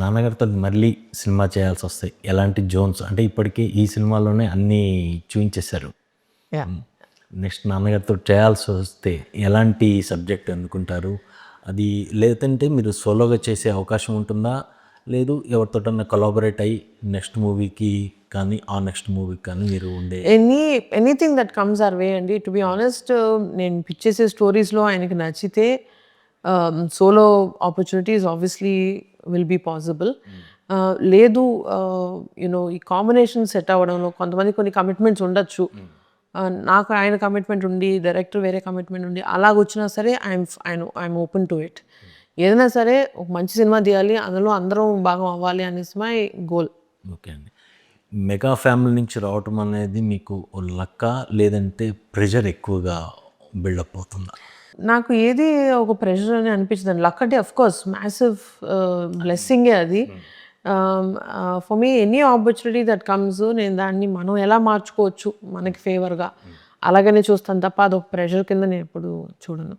నాన్నగారితో మళ్ళీ సినిమా చేయాల్సి వస్తాయి ఎలాంటి జోన్స్? అంటే ఇప్పటికే ఈ సినిమాలోనే అన్నీ చూపించేశారు నెక్స్ట్ నాన్నగారితో చేయాల్సి వస్తే ఎలాంటి సబ్జెక్ట్ అనుకుంటారు? అది లేదంటే మీరు సోలోగా చేసే అవకాశం ఉంటుందా? లేదు ఎవరితోటన్నా కొలాబరేట్ అయ్యి నెక్స్ట్ మూవీకి కానీ ఆ నెక్స్ట్ మూవీకి కానీ మీరు ఉండే any anything that comes our way అండి. టు బి ఆనెస్ట్ నేను పిచ్ చేసే స్టోరీస్లో ఆయనకి నచ్చితే solo opportunities obviously will be possible లేదు uh, యూనో ఈ కాంబినేషన్ సెట్ అవ్వడంలో కొంతమంది కొన్ని కమిట్మెంట్స్ ఉండొచ్చు. Uh, నాకు ఆయన కమిట్మెంట్ ఉండి డైరెక్టర్ వేరే కమిట్మెంట్ ఉండి అలాగొచ్చినా సరే I'm I'm I'm open to it ఏదైనా సరే ఒక మంచి సినిమా తీయాలి అందులో అందరం భాగం అవ్వాలి అనేసి మై గోల్ ఓకే అండి. మెగా ఫ్యామిలీ నుంచి రావటం అనేది మీకు ఓ లక్క లేదంటే ప్రెషర్ ఎక్కువగా బిల్డప్ అవుతుందా? నాకు ఏది ఒక ప్రెషర్ అని అనిపించదు లక్ అంటే అఫ్ కోర్స్ మ్యాసివ్ బ్లెస్సింగే అది. For me any opportunity that comes నేను దాన్ని మనం ఎలా మార్చుకోవచ్చు మనకి ఫేవర్గా అలాగనే చూస్తాను తప్ప అదొక ప్రెషర్ కింద నేను ఎప్పుడు చూడను.